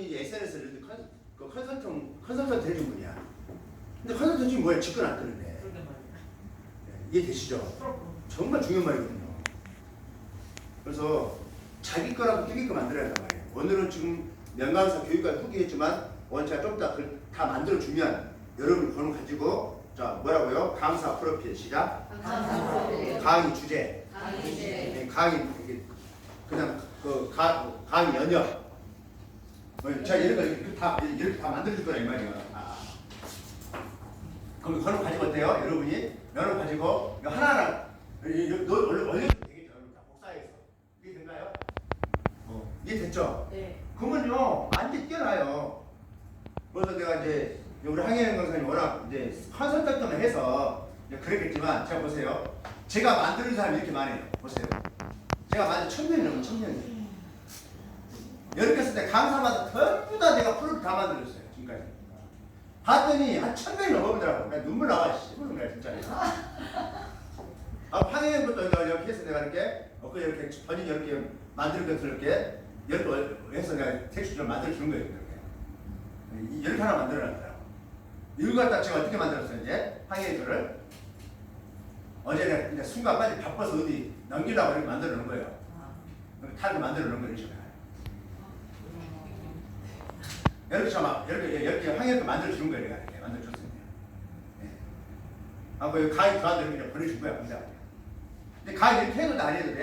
이제 SNS를 컨, 그 컨설팅 컨설턴트 해준 분이야. 근데 컨설턴트 뭐야? 직권 안 뜨는데. 네, 이해되시죠? 정말 중요한 말이거든요. 그래서 자기 거라고 뜨게끔 만들어야 한단 말이에요. 오늘은 지금 명강사 교육까지 후기했지만 오늘 제가 좀 이따 그걸 다 만들어주면 여러분 번호 가지고 자 뭐라고요? 강사 프로필 시작. 강의 주제. 네, 강의 그냥 그 가, 강의 연역. 어, 자 이런 거 이렇게 다 이렇게 다 만들어줄 거라 이 말이야. 아. 그럼 그걸 가지고 어때요? 여러분이 면허 가지고 하나하나 너 원래 원래도 되겠죠. 여러분 다 복사해서 이게 된가요? 어, 이게 됐죠? 네. 그러면요 완전 뛰어나요. 그래서 내가 이제 우리 항해영 강사님 워낙 이제 컨설턴트만 해서 이제 그랬겠지만 제가 보세요. 제가 만드는 사람이 이렇게 많아요. 보세요. 제가 만든 천 명이 넘어 천 명이. 이렇게 했을 때 강사마다 전부 다 내가 프로를 다 만들었어요. 지금까지. 봤더니 한 천 명이 넘어보더라고. 나 눈물 나와 씨부는 거야 진짜. 아 황해영부터 이렇게 해서 내가 이렇게 어 이렇게 번역 이렇게 만들 것을 이렇게 이렇게 해서 내가 텍스트 좀 만들어 주는 거예요. 이렇게. 이- 이렇게 하나 만들어놨어요. 이걸 갖다 제가 어떻게 만들었어요 이제 황해영거를 어제 내가 순간 빨리 바빠서 어디 넘기려고 이렇게 만들어 놓은 거예요. 이렇게 탈고 만들어 놓은 거예요. 이렇 게. 이렇게 좀 이렇게 이렇게 황해도 만들어 주는 거예요. 내가 이렇게 만들어 줬습니다. 예. 아, 그 가위 가위를 그냥 보내준 거야. 근데 가위 이렇게 해도 안 해도 돼?